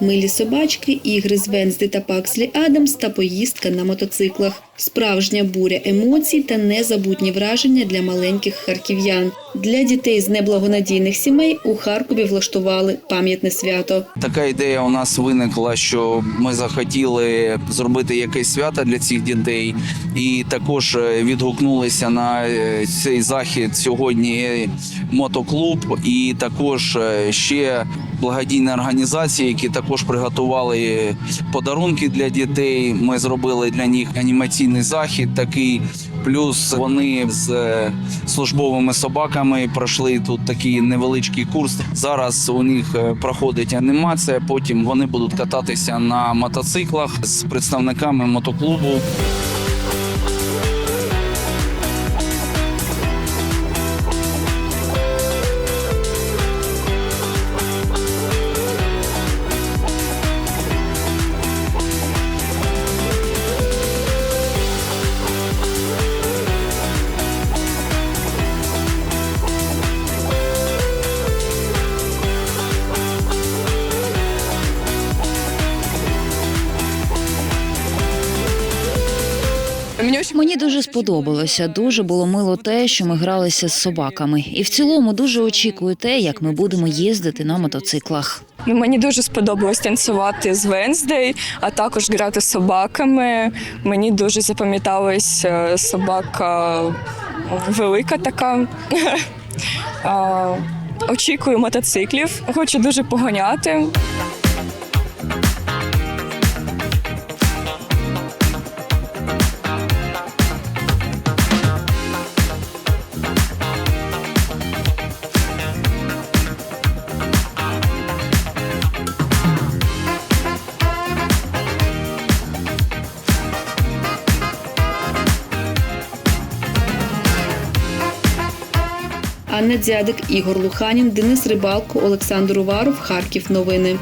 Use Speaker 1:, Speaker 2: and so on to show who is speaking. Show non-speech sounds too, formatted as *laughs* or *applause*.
Speaker 1: Милі собачки, ігри з Венсди та Пакслі Адамс та поїздка на мотоциклах. Справжня буря емоцій та незабутні враження для маленьких харків'ян. Для дітей з неблагонадійних сімей у Харкові влаштували пам'ятне свято.
Speaker 2: Така ідея у нас виникла, що ми захотіли зробити якесь свято для цих дітей, і також е, відгукнулися на е, цей захід сьогодні мотоклуб, і також е, ще благодійні організації, які також приготували подарунки для дітей. Ми зробили для них анімаційний захід такий. Плюс вони з е, службовими собаками пройшли тут такий невеличкий курс. Зараз у них е, проходить анімація. Потім вони будуть кататися на мотоциклах з представниками мотоклубу.
Speaker 3: Мені дуже сподобалося. Дуже було мило те, що ми гралися з собаками. І в цілому дуже очікую те, як ми будемо їздити на мотоциклах.
Speaker 4: Ну, Мені дуже сподобалось танцювати з Венздей, а також грати з собаками. Мені дуже запам'яталась е, собака велика така. *laughs* Очікую мотоциклів. Хочу дуже поганяти.
Speaker 1: Анна Дзядик, Ігор Луханін, Денис Рибалко, Олександр Уваров, Харків. Новини.